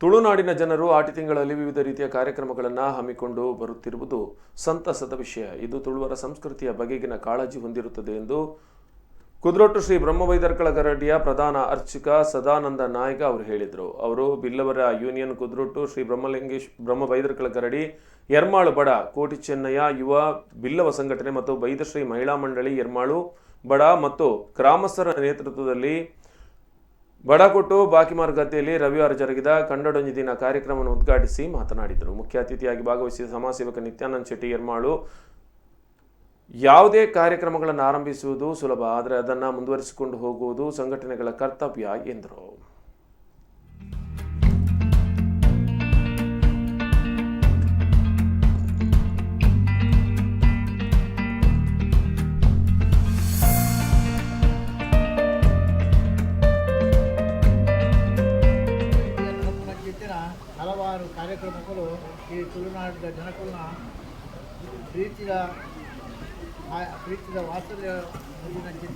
ತುಳುನಾಡಿನ ಜನರು ಆಟಿ ತಿಂಗಳಲ್ಲಿ ವಿವಿಧ ರೀತಿಯ ಕಾರ್ಯಕ್ರಮಗಳನ್ನು ಹಮ್ಮಿಕೊಂಡು ಬರುತ್ತಿರುವುದು ಸಂತಸದ ವಿಷಯ. ಇದು ತುಳುವರ ಸಂಸ್ಕೃತಿಯ ಬಗೆಗಿನ ಕಾಳಜಿ ಹೊಂದಿರುತ್ತದೆ ಎಂದು ಕುದ್ರೋಟು ಶ್ರೀ ಬ್ರಹ್ಮವೈದರ್ಕಳ ಗರಡಿಯ ಪ್ರಧಾನ ಅರ್ಚಕ ಸದಾನಂದ ನಾಯ್ಕ ಅವರು ಹೇಳಿದರು. ಅವರು ಬಿಲ್ಲವರ ಯೂನಿಯನ್ ಕುದ್ರೋಟು ಶ್ರೀ ಬ್ರಹ್ಮಲಿಂಗೇಶ್ ಬ್ರಹ್ಮ ಬೈದರ್ಕಳ ಗರಡಿ ಎರ್ಮಾಳು ಬಡ ಕೋಟಿ ಚೆನ್ನಯ್ಯ ಯುವ ಬಿಲ್ಲವ ಸಂಘಟನೆ ಮತ್ತು ಬೈದಶ್ರೀ ಮಹಿಳಾ ಮಂಡಳಿ ಎರ್ಮಾಳು ಬಡ ಮತ್ತು ಗ್ರಾಮಸ್ಥರ ನೇತೃತ್ವದಲ್ಲಿ ಬಡಕೊಟ್ಟು ಬಾಕಿಮಾರ್ ಗದ್ದೆಯಲ್ಲಿ ರವಿವಾರ ಜರುಗಿದ ಕನ್ನಡೊಂಜಿ ದಿನ ಕಾರ್ಯಕ್ರಮವನ್ನು ಉದ್ಘಾಟಿಸಿ ಮಾತನಾಡಿದರು. ಮುಖ್ಯ ಅತಿಥಿಯಾಗಿ ಭಾಗವಹಿಸಿದ ಸಮಾಜಸೇವಕ ನಿತ್ಯಾನಂದ್ ಶೆಟ್ಟಿ ಎರ್ಮಾಳು ಯಾವುದೇ ಕಾರ್ಯಕ್ರಮಗಳನ್ನು ಆರಂಭಿಸುವುದು ಸುಲಭ, ಆದರೆ ಅದನ್ನು ಮುಂದುವರಿಸಿಕೊಂಡು ಹೋಗುವುದು ಸಂಘಟನೆಗಳ ಕರ್ತವ್ಯ ಎಂದರು. ಹಲವಾರು ಕಾರ್ಯಕ್ರಮಗಳು ಈ ತುಳುನಾಡಿನ ಜನಗಳನ್ನ ಪ್ರೀತಿಯ ಪ್ರೀತಿಯ ವಾತ್ಸಲ್ಯ ಮುಗಿನಕ್ಕಿಂತ